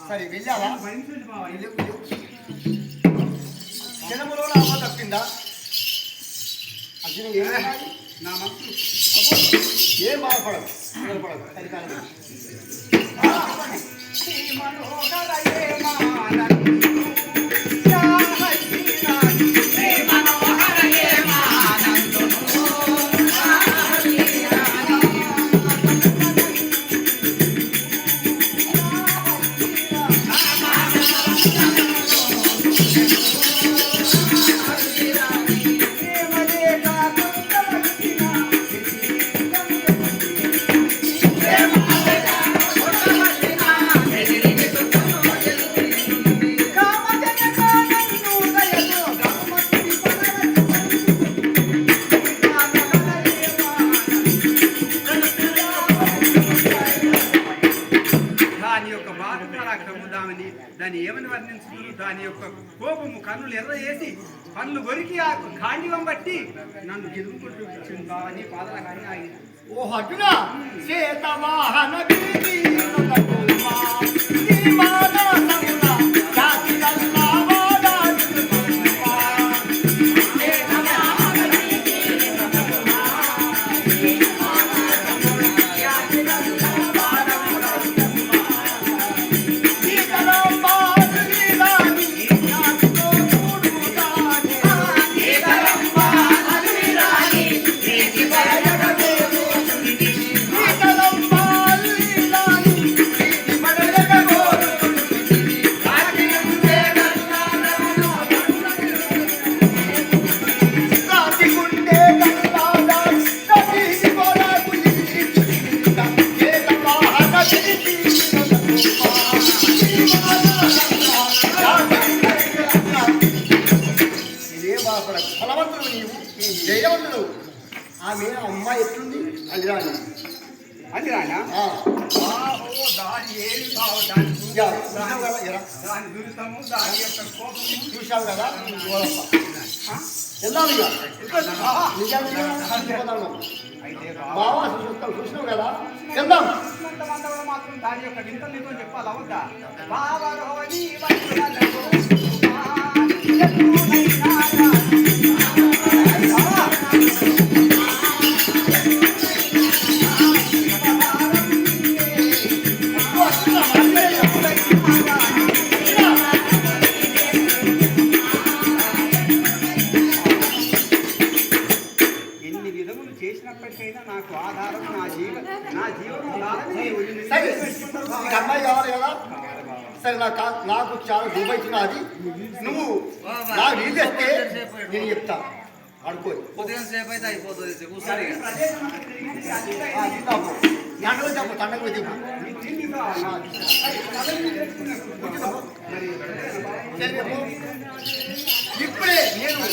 సరే వెళ్ళావా వెళ్ళు, వెళ్ళు. జనములో అమ్మ తప్పిందా అర్జున నా మనసు ఏం బాధపడదు బాధపడదు Yeah. దాని దాన్ని ఏమని వర్ణించుతున్నారు? దాని యొక్క కోపము కన్నులు ఎర్ర చేసి పనులు కొరికి ఆ కాండివం బట్టి నన్ను గిరుముకుంటూ చిందా అని పాదల కానీ ఆగింది ఓ అర్జున చేతవాహన వీధి నొకటుమా, నీ దాని దురితము దాని యొక్క కోపము. చూసావు కదా? గోడప్ప. వెళ్దాం ఇక. నిజంగా బావా చూస్తాం చూసినావు కదా? వెళ్దాం మాత్రం దాని యొక్క వింతలు నీతో చెప్పాలి అవద్దా బావరోని నీకు అమ్మాయి కావాలి కదా సరే నాకు నాకు చాలా రూపాయి అది నువ్వు నా వీలు తెస్తే నేను చెప్తా అడుకో ఉదయం సేపు అయితే అయిపోతుంది కూర్చొని ఇక. తండకు చెప్పు తండకు చెప్పు ఇప్పుడే నేను